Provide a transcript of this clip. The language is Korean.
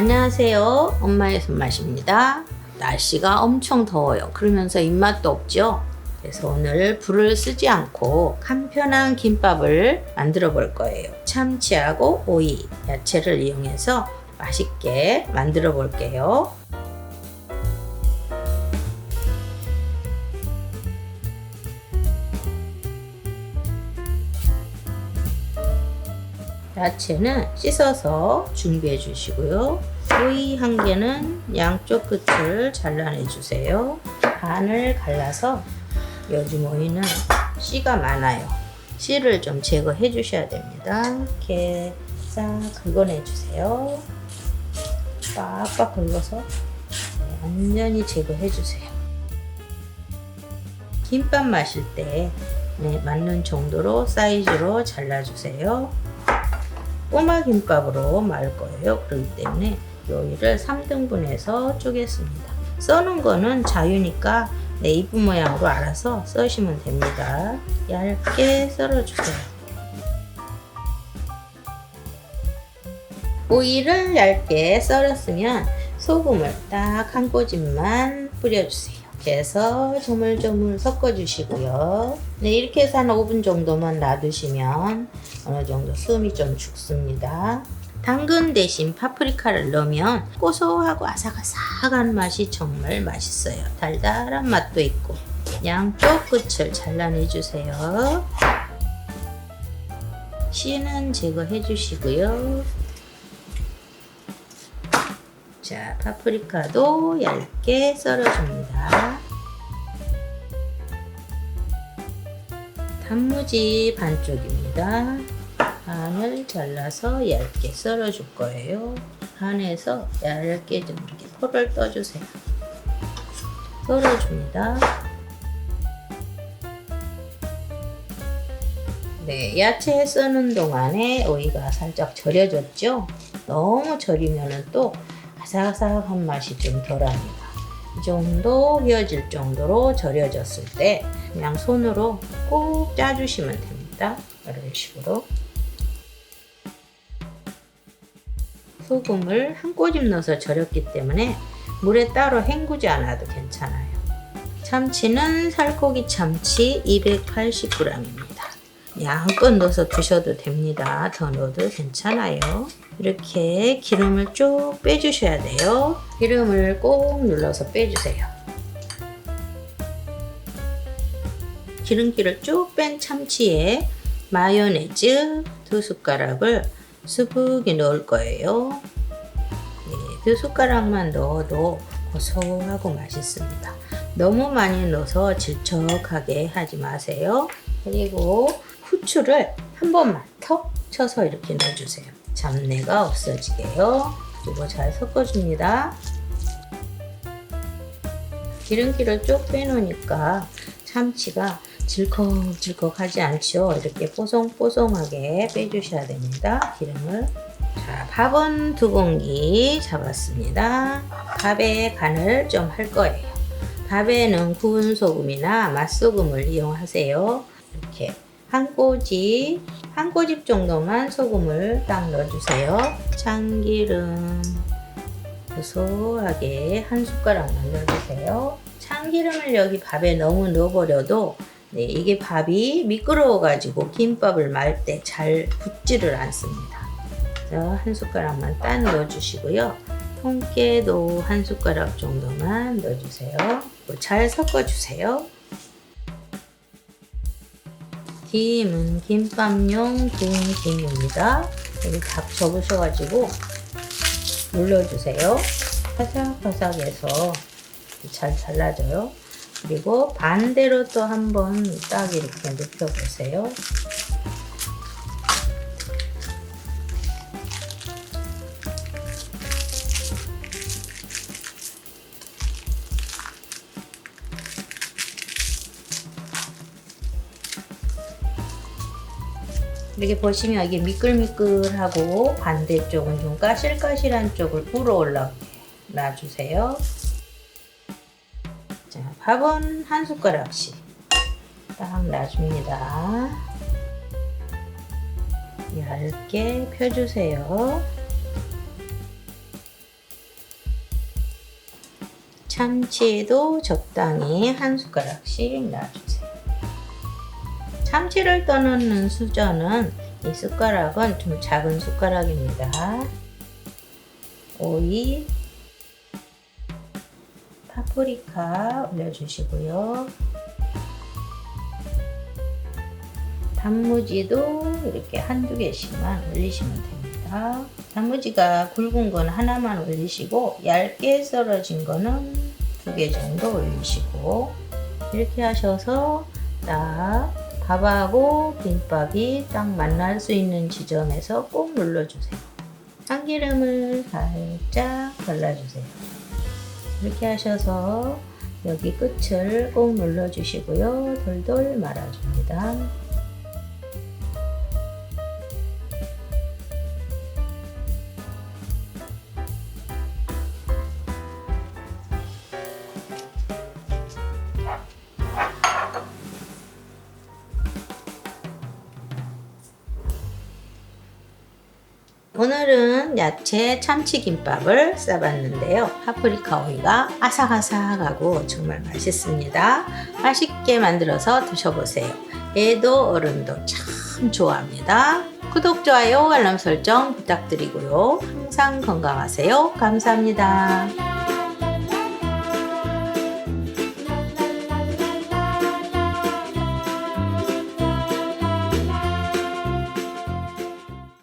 안녕하세요. 엄마의 손맛입니다. 날씨가 엄청 더워요. 그러면서 입맛도 없죠? 그래서 오늘 불을 쓰지 않고 간편한 김밥을 만들어 볼 거예요. 참치하고 오이, 야채를 이용해서 맛있게 만들어 볼게요. 야채는 씻어서 준비해 주시고요. 오이 한 개는 양쪽 끝을 잘라내 주세요. 반을 갈라서 요즘 오이는 씨가 많아요. 씨를 좀 제거해 주셔야 됩니다. 이렇게 싹 긁어내 주세요. 빡빡 긁어서 네, 완전히 제거해 주세요. 김밥 마실 때 네, 맞는 정도로 사이즈로 잘라주세요. 꼬마 김밥으로 말 거예요. 그렇기 때문에 요리를 3등분해서 쪼갰습니다. 써는 거는 자유니까 네, 이쁜 모양으로 알아서 써시면 됩니다. 얇게 썰어주세요. 오이를 얇게 썰었으면 소금을 딱 한 꼬집만 뿌려주세요. 이렇게 해서 조물조물 섞어주시고요. 네, 이렇게 해서 한 5분 정도만 놔두시면 어느 정도 숨이 좀 죽습니다. 당근 대신 파프리카를 넣으면 고소하고 아삭아삭한 맛이 정말 맛있어요. 달달한 맛도 있고 양쪽 끝을 잘라내 주세요. 씨는 제거해 주시고요. 파프리카도 얇게 썰어줍니다. 단무지 반쪽입니다. 반을 잘라서 얇게 썰어줄 거예요. 반에서 얇게 좀 이렇게 포를 떠주세요. 썰어줍니다. 네, 야채 써는 동안에 오이가 살짝 절여졌죠? 너무 절이면 또 아삭아삭한 맛이 좀 덜합니다. 이 정도 휘어질 정도로 절여졌을 때 그냥 손으로 꼭 짜주시면 됩니다. 이런 식으로. 소금을 한 꼬집 넣어서 절였기 때문에 물에 따로 헹구지 않아도 괜찮아요. 참치는 살코기 참치 280g입니다. 양껏 넣어서 드셔도 됩니다. 더 넣어도 괜찮아요. 이렇게 기름을 쭉 빼주셔야 돼요. 기름을 꼭 눌러서 빼주세요. 기름기를 쭉 뺀 참치에 마요네즈 두 숟가락을 수북이 넣을 거예요. 네, 두 숟가락만 넣어도 고소하고 맛있습니다. 너무 많이 넣어서 질척하게 하지 마세요. 그리고 후추를 한 번만 턱 쳐서 이렇게 넣어주세요. 잡내가 없어지게요. 그리고 잘 섞어줍니다. 기름기를 쭉 빼놓으니까 참치가 질컥질컥하지 않죠. 이렇게 뽀송뽀송하게 빼주셔야 됩니다. 기름을. 자, 밥은 두 공기 잡았습니다. 밥에 간을 좀 할 거예요. 밥에는 구운 소금이나 맛소금을 이용하세요. 이렇게 한 꼬집, 한 꼬집 정도만 소금을 딱 넣어주세요. 참기름 고소하게 한 숟가락만 넣어주세요. 참기름을 여기 밥에 너무 넣어버려도 네, 이게 밥이 미끄러워가지고 김밥을 말 때 잘 붙지를 않습니다. 그래서 한 숟가락만 딱 넣어주시고요. 통깨도 한 숟가락 정도만 넣어주세요. 잘 섞어주세요. 김은 김밥용 긴 김입니다. 여기 닭 접으셔가지고 눌러주세요. 바삭바삭해서 잘 잘라져요. 그리고 반대로 또 한번 딱 이렇게 눕혀보세요. 이렇게 보시면 이게 미끌미끌하고 반대쪽은 좀 까실까실한 쪽을 불어 올라 놔 주세요. 자, 밥은 한 숟가락씩 딱 놔줍니다. 얇게 펴주세요. 참치도 적당히 한 숟가락씩 넣어주세요. 참치를 떠넣는 수저는 이 숟가락은 좀 작은 숟가락입니다. 오이, 파프리카 올려주시고요. 단무지도 이렇게 한두 개씩만 올리시면 됩니다. 단무지가 굵은 건 하나만 올리시고 얇게 썰어진 거는 두 개 정도 올리시고 이렇게 하셔서 딱 밥하고 김밥이 딱 만날 수 있는 지점에서 꼭 눌러주세요. 참기름을 살짝 발라주세요. 이렇게 하셔서 여기 끝을 꼭 눌러주시고요. 돌돌 말아줍니다. 오늘은 야채 참치김밥을 싸봤는데요. 파프리카 오이가 아삭아삭하고 정말 맛있습니다. 맛있게 만들어서 드셔보세요. 애도 어른도 참 좋아합니다. 구독, 좋아요, 알람 설정 부탁드리고요. 항상 건강하세요. 감사합니다.